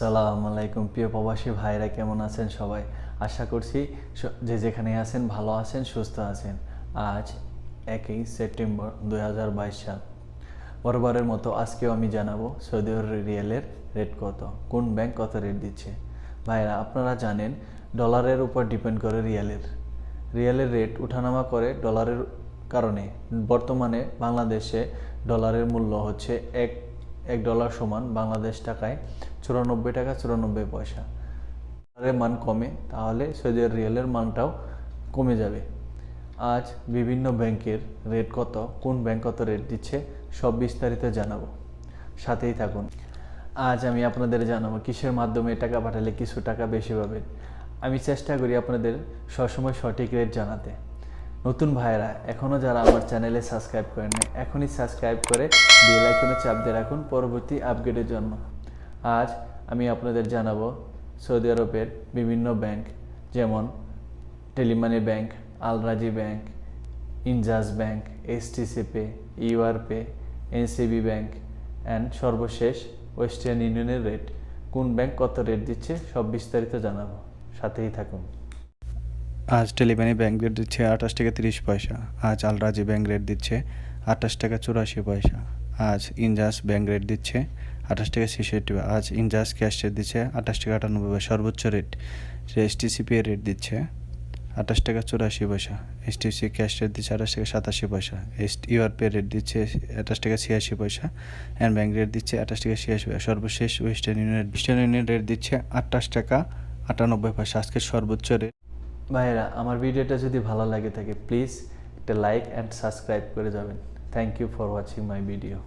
সালাম আলাইকুম প্রিয় প্রবাসী ভাইরা, কেমন আছেন সবাই? আশা করছি যে যেখানে আছেন, ভালো আছেন, সুস্থ আছেন। আজ একই সেপ্টেম্বর দু হাজার বাইশ সাল। বরাবরের মতো আজকেও আমি জানাব সৌদি রিয়েলের রেট কত, কোন ব্যাংক কত রেট দিচ্ছে। ভাইরা, আপনারা জানেন, ডলারের উপর ডিপেন্ড করে রিয়েলের। রিয়েলের রেট উঠানামা করে ডলারের কারণে। বর্তমানে বাংলাদেশে ডলারের মূল্য হচ্ছে এক এক ডলার সমান বাংলাদেশ টাকায় চুরানব্বই টাকা, চুরানব্বই পয়সা। ডলারের মান কমে, তাহলে সৌদি রিয়েলের মানটাও কমে যাবে। আজ বিভিন্ন ব্যাংকের রেট কত, কোন ব্যাংক কত রেট দিচ্ছে, সব বিস্তারিত জানাব। সাথেই থাকুন। আজ আমি আপনাদের জানাব কিসের মাধ্যমে টাকা পাঠালে কিছু টাকা বেশি পাবেন। আমি চেষ্টা করি আপনাদের সবসময় সঠিক রেট জানাতে। নতুন ভাইয়েরা এখনও যারা আমার চ্যানেলে সাবস্ক্রাইব করেন নাই, এখনই সাবস্ক্রাইব করে বেল আইকনে চাপ দিয়ে রাখুন পরবর্তী আপডেটের জন্য। আজ আমি আপনাদের জানাব সৌদি আরবের বিভিন্ন ব্যাংক, যেমন Telemoney bank, Alrajhi bank, Enjaz bank, STC pay, UR pay, NCB bank and সর্বশেষ ওয়েস্টার্ন ইউনিয়নের রেট। কোন ব্যাংক কত রেট দিচ্ছে সব বিস্তারিত জানাব। সাথেই থাকুন। আজ টেলিবানি ব্যাংক রেট দিচ্ছে আঠাশ টাকা তিরিশ পয়সা। আজ আলরাজি ব্যাংক রেট দিচ্ছে আঠাশ টাকা চুরাশি পয়সা। আজ ইনজাস ব্যাংক রেট দিচ্ছে আঠাশ টাকা ছেষট্টি। আজ ইনজাস ক্যাশ রেট দিচ্ছে আঠাশ টাকা আটানব্বই পয়সা। সর্বোচ্চ রেট এসটিসিপি রেট দিচ্ছে আঠাশ টাকা চুরাশি পয়সা। এসটিসি ক্যাশ রেট দিচ্ছে আঠাশ টাকা সাতাশি পয়সা। এস ইউআরপি রেট দিচ্ছে আঠাশ টাকা ছিয়াশি পয়সা। অ্যান্ড ব্যাংক রেট দিচ্ছে আঠাশ টাকা ছিয়াশি পয়সা। সর্বশেষ Western Union Western Union rate দিচ্ছে আঠাশ টাকা আটানব্বই পয়সা। আজকের সর্বোচ্চ রেট ভাইয়েরা, আমার ভিডিওটা যদি ভালো লাগে থাকে প্লিজ একটা লাইক অ্যান্ড সাবস্ক্রাইব করে যাবেন। Thank you for watching my video